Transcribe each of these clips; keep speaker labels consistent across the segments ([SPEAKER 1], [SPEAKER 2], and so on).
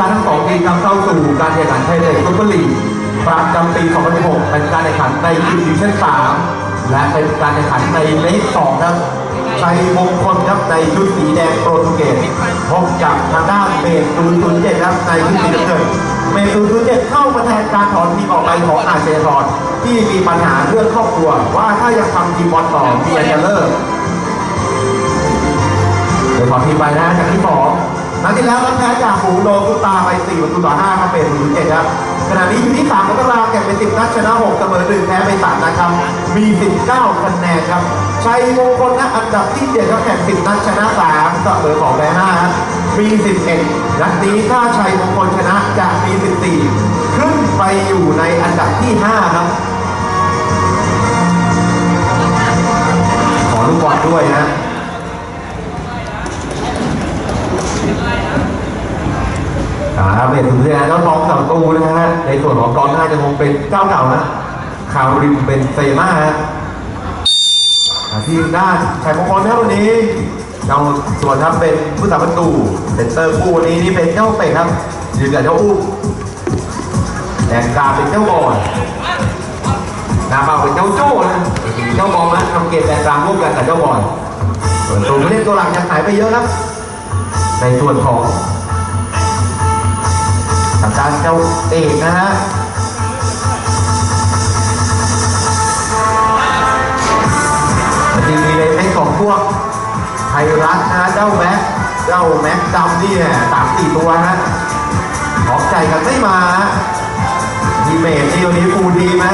[SPEAKER 1] การทั้งสองทีมนำเข้าสู่การแข่งขันไทยลีกซุปเปอร์ลีกประจำปี 2016 เป็นการแข่งขันในดิวิชั่น 3 และเป็นการแข่งขันในเลข2ครับชัยมงคลครับในชุดสีแดงโปรตุเกสพบกับทางด้านเมย์007ครับในชุดสีน้ำเงินเมย์007เข้ามาแทนการถอนทีมออกไปของอาเซรอนที่มีปัญหาเรื่องครอบครัวว่าถ้ายังทำทีมบอลต่อเมียจะเลิกเดี๋ยวขอทีมไปนะจากที่สอง นัดที่แล้วรับแพ้จากฝูงโดนตุตาไป4ประตูต่อ5ครับเป็นศูนย์เจ็ดครับขณะนี้อยู่ที่3ของตาราแข่งเป็น10 นัดชนะ 6 เสมอ1แพ้ไป 3นะครับ มี 19 คะแนนครับ ชัยมงคลนะอันดับที่7ครับแข่ง 10 นัดชนะ 3 เสมอ2แพ้5ครับมี 11 นัดนี้ถ้าชัยมงคลชนะจะมี 14 ขึ้นไปอยู่ในอันดับที่ 5 ครับ ขอลูกบอลด้วยนะ ครับเป็นสุดท้ายแล้วน้องสามตูนะฮะในส่วนของกองหน้าจะคงเป็นเจ้าเก่านะคาวริมเป็นเซม่าฮะที่ด้านชัยมงคลนะวันนี้เจ้าส่วนครับเป็นผู้สาประตูเซนเตอร์คู่วันนี้นี่เป็นเจ้าเป็ดครับยืนกับเจ้าอุ้มแดงกาเป็นเจ้าบอลนาเป้าเป็นเจ้าโจ้นะเจ้าบอลนะทำเกมแดงกลางร่วมกันกับเจ้าบอลส่วนตัวผู้เล่นตัวหลังยังหายไปเยอะครับ ในส่วนของ ทางด้าเจ้าเอกนะฮะจริงมีในเม็ของพวกไทยรัฐนะเจ้าแม็กเจ้าแม็กดำนี่เนี่ยสามสี่ตัวฮะของใจกันไม่มาฮะทีเมทนี่วันนี้ฟูดีไหม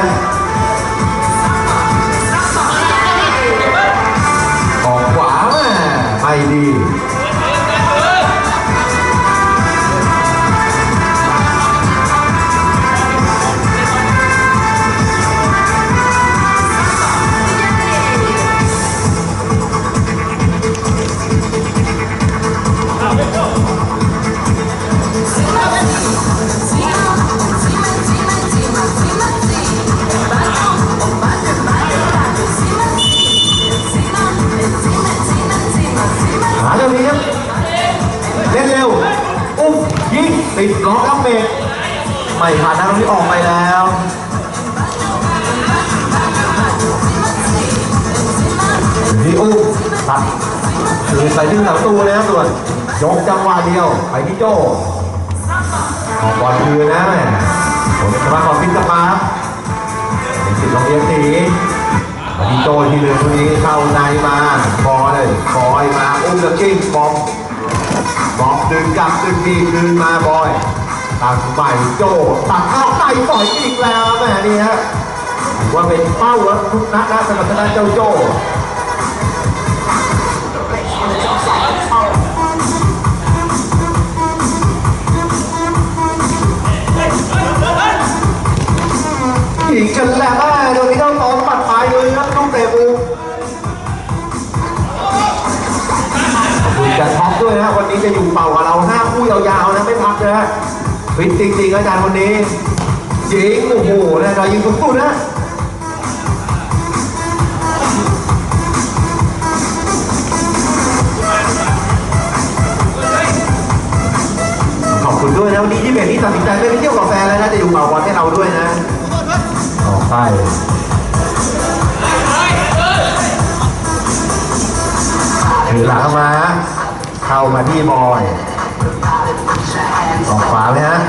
[SPEAKER 1] ออกขวาแม่ไม่ดี โจออกบอลคืนนะแม่ผมจะมาขอพิกลับมาครับเป็นสิทธิ์ลงเรียนสีมีโจที่เหลือตรงนี้เข้าในมาบอเลยบอยมาอุ้มแล้วกิ้งบอมบอกดึงกลับดึงดีคืนมาบอยตัดใหม่โจตัดเข้าใต้ปล่อยอีกแล้วแม่นี่ฮะว่าเป็นเป้าแล้วทุกนัดนะสำหรับทางด้านเจ้าโจ อีกกันแล้วแม่โดนที่เจ้าตองปัดปลายเลยครับต้องเตะมือขอบคุณจันท็อปด้วยนะวันนี้จะอยู่เป่ากับเราห้าคู่ยาวๆนะไม่พักนะฟิตจริงๆอาจารย์วันนี้ยิงโอ้โหนะเรายิงสุดๆนะขอบคุณด้วยนะวันนี้ที่เป็นที่ตัดสินใจไม่ไปเที่ยวกับแฟนแล้วนะจะอยู่เป่าบอลให้เราด้วยนะ ไปถือหลังมา เข้ามาที่บอยออกขวาเลยฮะ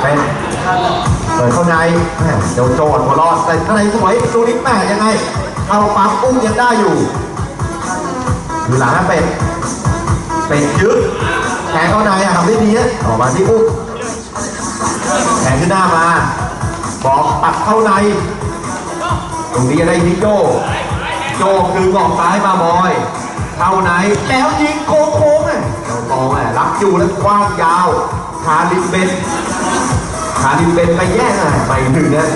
[SPEAKER 1] เป็นเปิดเข้าในแม่เจ้าโจดหัวรอดแต่ข้างในสวยประตูนี้แม่ยังไงเข้าปั๊มอุ้มยังได้อยู่ถือหลังนะเป็ดเป็ดยึดแทงเข้าในอะทำได้ดีอะออกมาที่อุ้มแทงขึ้นหน้ามา บอกปัดเข้าใน ตรงนี้จะได้ที่โจโจคือบอกซ้ายมาบอยเข้าไหนแล้วยิงโค้งโค้งอะเจ้าตองอะรับอยู่แล้วกว้างยาวคาดินเบนคาดินเบนไปแย่งอะไปถึงนะ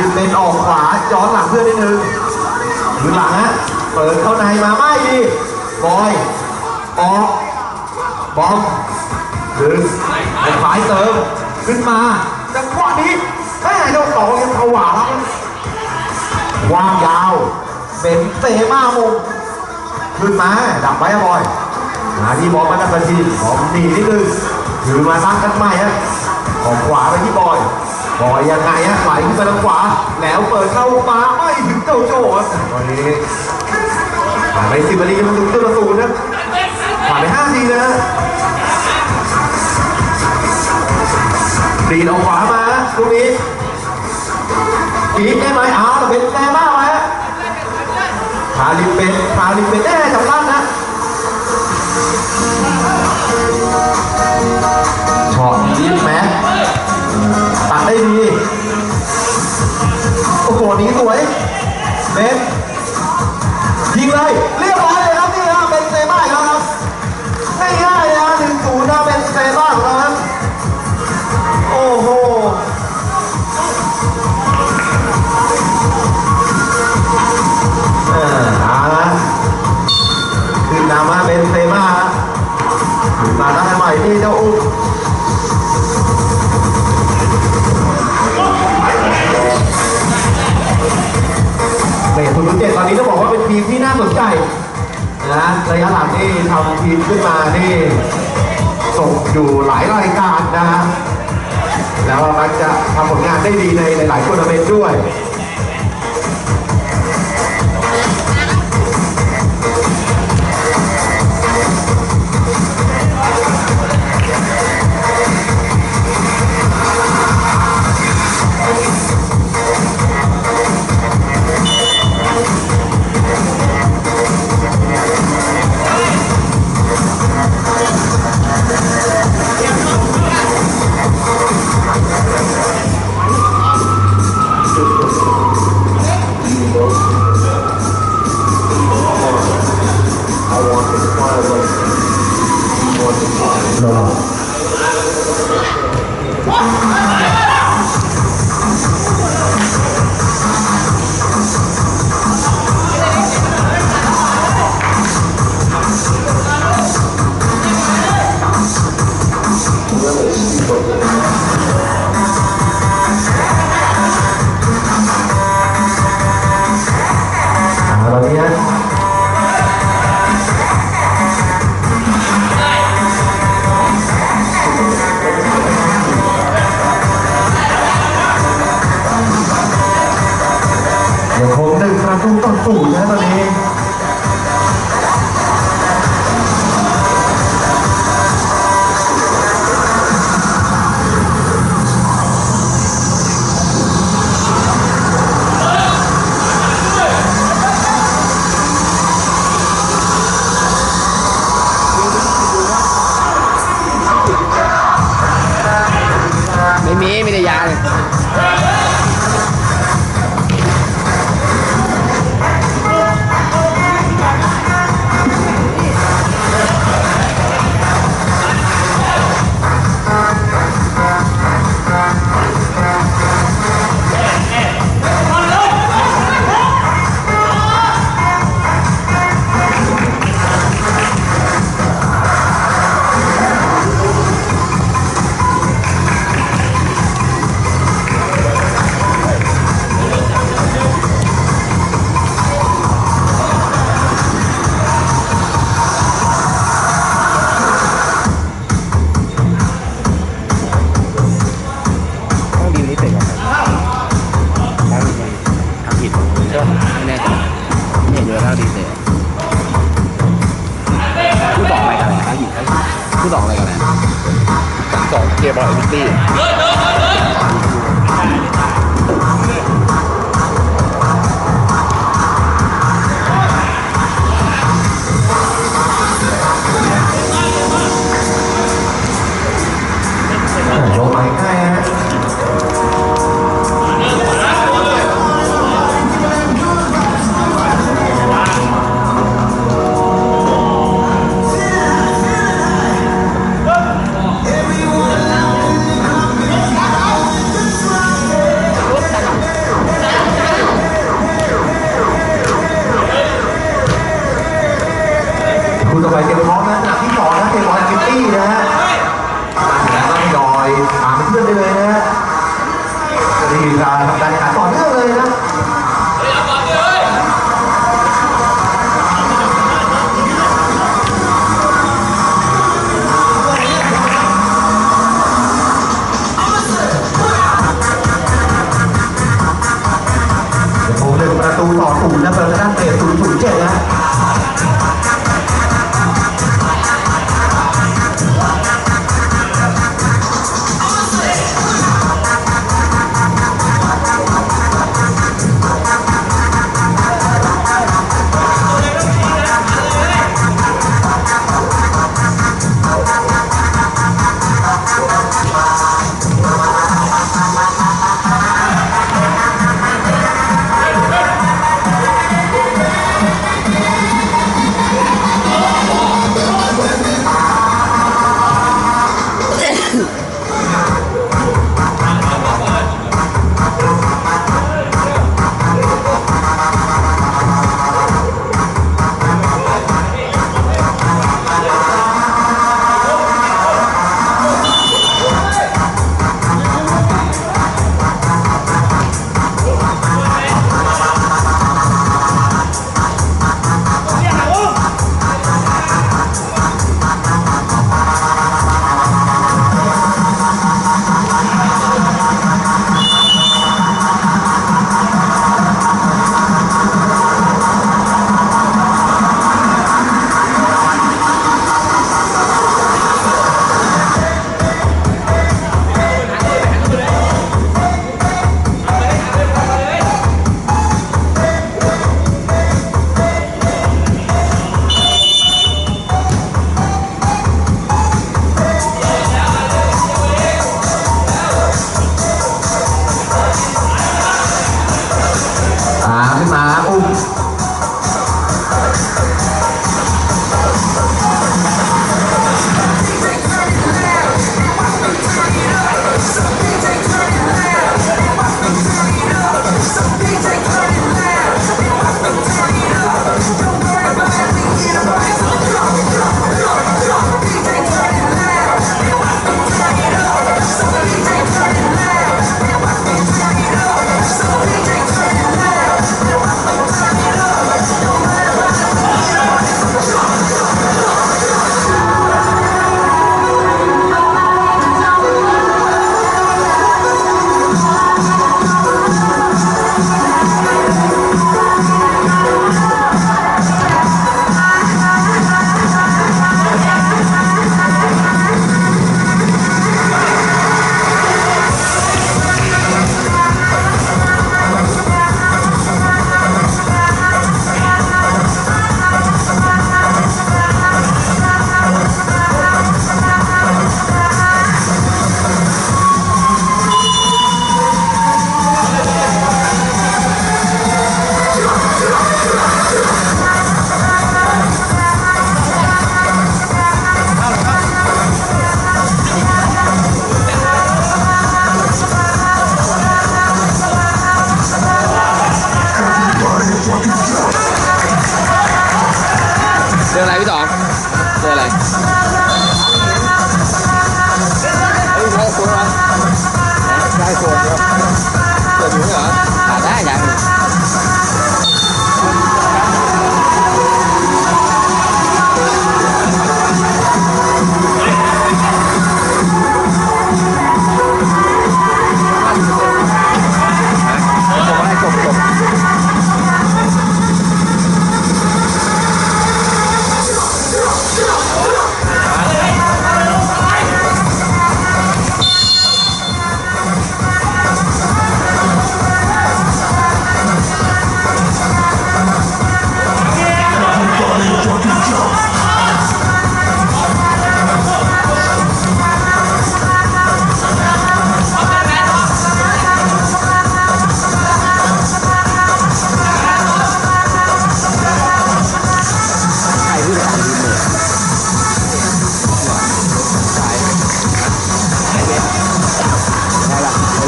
[SPEAKER 1] ดินเบนออกขวาย้อนหลังเพื่อนนิดนึงหรือหลังฮะเปิดเข้าในมาไม่ดีบอยออกบอมดึงไอ้ฝ่ายเติมขึ้นมาจังหวะนี้แม่เจ้าต่อยังผวาแล้ววางยาวเป็นเตะมามุมขึ้นมาดับไว้อะบอยมาที่บอลมาดับทันทีบอลหนีนิดนึงถือมาตั้งกันใหม่ฮะของขวาไปที่บอย บอยยังไงฮะไหลขึ้นไปทางขวา แล้วเปิดเข้ามาไม่ถึงเจ้าโจ้ตอนนี้ผ่านไปสิบนาทีมันถึงตัวละศูนย์นะผ่านไปห้าทีนะดีดออกขวามาตรงนี้ปีกได้ไหมอ้าวเป็นแน่มากไหมพาลิเป็นพาลิเป็นแน่ มาได้ใหม่ที่เจ้าอุ้มเบสศูนย์เจ็ดตอนนี้ต้องบอกว่าเป็นทีมที่น่าสนใจนะระยะหลังนี่ทำทีมขึ้นมานี่ส่งอยู่หลายรายการนะฮะแล้วมักจะทำผลงานได้ดีในหลายๆทัวร์นาเมนต์ด้วย คงหนึ่งประตูต่อศูนย์นะตอนนี้
[SPEAKER 2] ไม่เลยถ้าดีเสร็จผู้สองอะไรกันเลยนะหญิงผู้สองอะไรกันเลยสองเกียร์บอลวิตตี้
[SPEAKER 1] vai ter um né?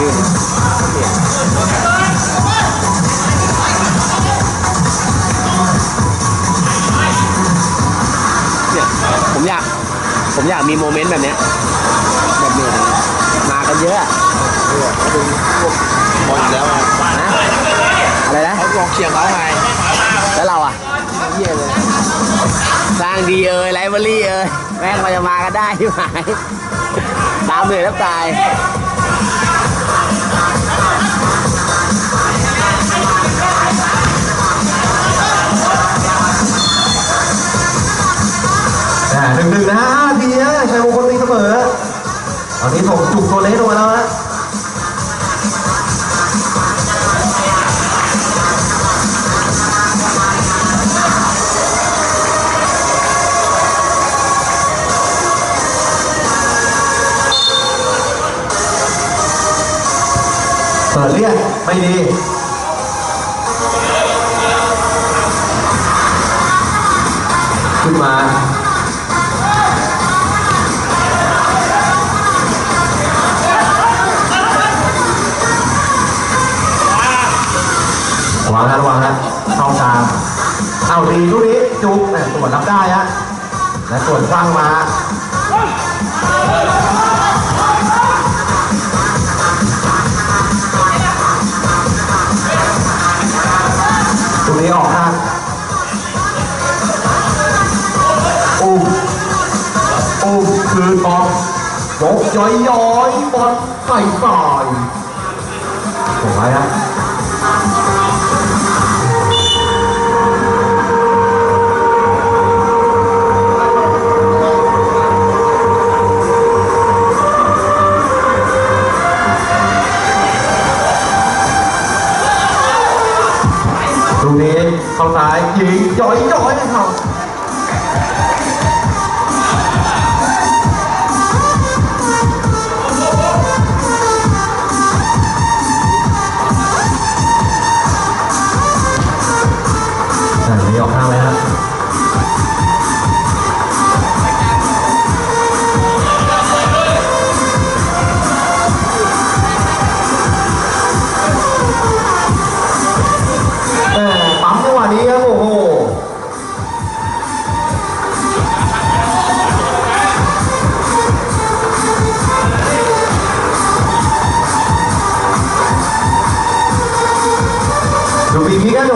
[SPEAKER 1] เนี่ยผมอยาก ผมอยา
[SPEAKER 2] กมีโมเมนต์แบบเนี้ยแบบนี้มากันเยอะเขา
[SPEAKER 3] เป็นพวกบอลแล้ว
[SPEAKER 2] นะอะไรนะ
[SPEAKER 3] เขาลองเชียร์เขาไง
[SPEAKER 2] แล้วเราอะ
[SPEAKER 3] เยี่ยเลย
[SPEAKER 2] สร้างดีเอ้ยไลบรารีเอ้ยแม่งมันจะมากันได้ที่ไหนตามเหนื่อยแล้วตาย
[SPEAKER 1] หนึ่งหนึ่งนะทีนะชัยมงคลตีเสมอ ตอนนี้ส่งจุกตัวเล็กลงมาแล้วนะเปิดเรียกไม่ดี ตรวจรับได้ฮะและส่วนสร้างมาตรงนี้ออกทางอุ้มอุ้มคืนบอลยกย้อยย้อยบอลใส่ฝ่ายสวยฮะ นี้เข้าซ้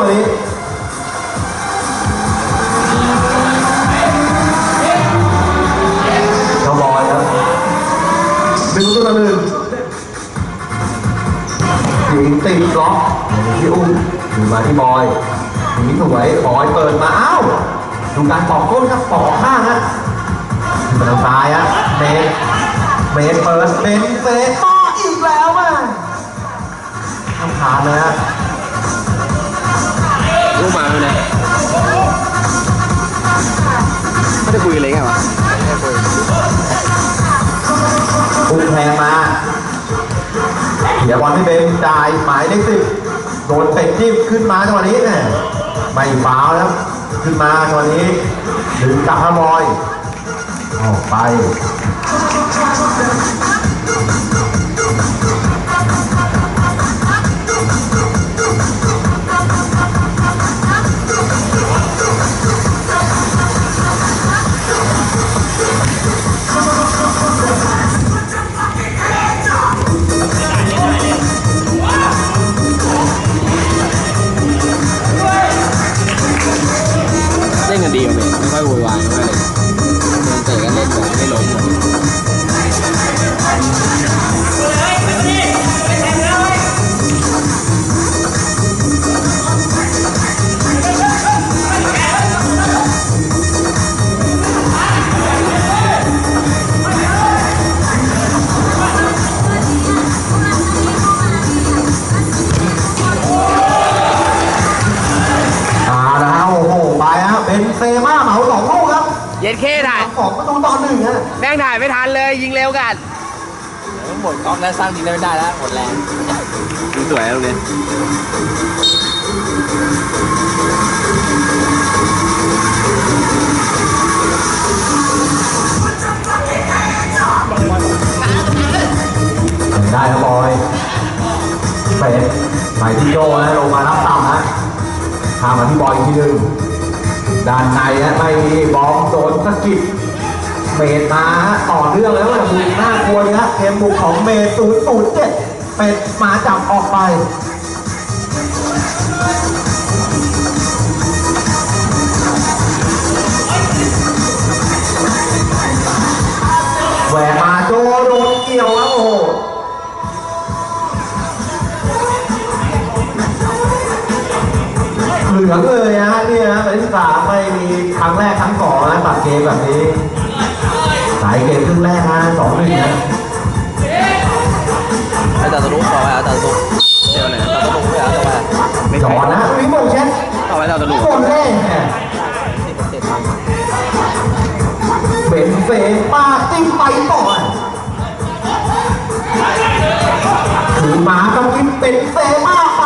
[SPEAKER 1] ปีพีกันน่อยนี้เจ้าบอยครับดึงตัวต่อหนึ่งยิงติดล็อกที่อุ้มอยู่มาที่บอยทีนี้สวยบอยเปิดมาอ้าวดูการปอกก้นครับปอกข้างฮะขึ้นมาทางซ้ายฮะเมนเมนเปิดเมนเฟสต่ออีกแล้วอะทำขาดเลยฮะ
[SPEAKER 2] ลูกมาแล้วเนี่ยไม่ได้คุยอะไรกันวะ
[SPEAKER 1] ปุ้งแทงมาเดี๋ยวบอลไม่เป็นจ่ายหมายเลขสิบโดนเตะจิ้มขึ้นมาจังหวะนี้เนี่ยไม่ฟาวแล้ว ขึ้นมาจังหวะนี้ดึงกลับฮามอยออกไป หม
[SPEAKER 3] ดกล้องแล้วสร้างดีได้ไม่ได้แล้วหมดแรง
[SPEAKER 2] ยิงสวยลูกนี้
[SPEAKER 1] ได้ครับบอยเป็นไปที่โยนะลงมารับต่ำฮะทางมาที่บอยอีกทีหนึ่งด้านในฮะไม่มีบอลโดนสะกิด เมดมาฮะต่อเนื่องแล้วนะบุกหน้ากลัวนะเกมบุกของเมดศูนย์ศูนย์เจ็ดเป็ดมาจับออกไป เหลืองเลยนะฮะเนี่ยนะเป็นที่สามไม่มีครั้งแรกครั้งสองนะตัดเกมแบบนี้ สายเกมครึ่งแรกนะสองหนึ่งนะ
[SPEAKER 3] ไอ้ตาตะลุกต่อไปอะตาตะลุกเจอไหนตาตะลุกไม่เอาต่อไป
[SPEAKER 2] ไม่
[SPEAKER 1] จ
[SPEAKER 2] ใช่
[SPEAKER 1] อนะวิโมงเช็ด
[SPEAKER 3] ต่อไปตาตะลุก
[SPEAKER 1] โคนแรกเนี่ยเป็นเฟนปากจิ้มไปก่อนถือหมาต้องกินเป็นเฟมากฟ้า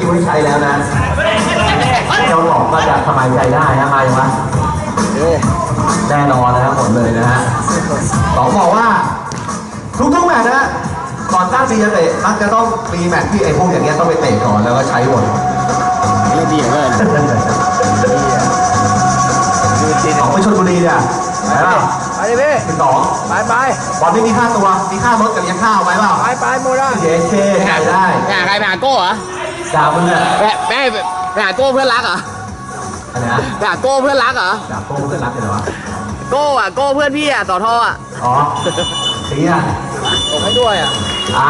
[SPEAKER 1] จะไม่เหลือสกิลให้ใช้แล้วนะเจ้าหลอกก็จะสบายใจได้นะมาอย่างวะแน่นอนนะครับหมดเลยนะฮะสองบอกว่าทุกๆแมตช์นะก่อนตั้งดีจะเตะมักจะต้องมีแมตช์ที่ไอ้พวกอย่างเงี้ยต้องไปเตะก่อนแล้วก็ใช้หมด
[SPEAKER 2] เล่นดีเหลือเกิน
[SPEAKER 3] ดูจีน
[SPEAKER 1] ออกไปชลบุรีเนี่ยไปเปล่า
[SPEAKER 3] ไปดิพี่
[SPEAKER 1] สิบสอง
[SPEAKER 3] ไปไป
[SPEAKER 1] บอลไม่มีค่าตัวมีค่ารถกับยังข้าวไหมเปล่า
[SPEAKER 3] ไปไปหมดอะ
[SPEAKER 1] เจ๊เช่ใครได้
[SPEAKER 2] หาใครไปหาโก้เหรอ
[SPEAKER 1] ด่ามึงอะ
[SPEAKER 2] แม่แม่ไปหาโก้เพื่อนรักเหรอ
[SPEAKER 1] อะไรนะ
[SPEAKER 2] ไปหาโก้เพื่อนรักเหรอ
[SPEAKER 1] ด่าโก้เพื่อนรักกันเหรอวะ
[SPEAKER 2] โก้อะโก้เพื่อนพี่อะต่อท่ออะ
[SPEAKER 1] อ๋อสีอะ
[SPEAKER 3] ส่งให้ด้วยอะ
[SPEAKER 1] อ่า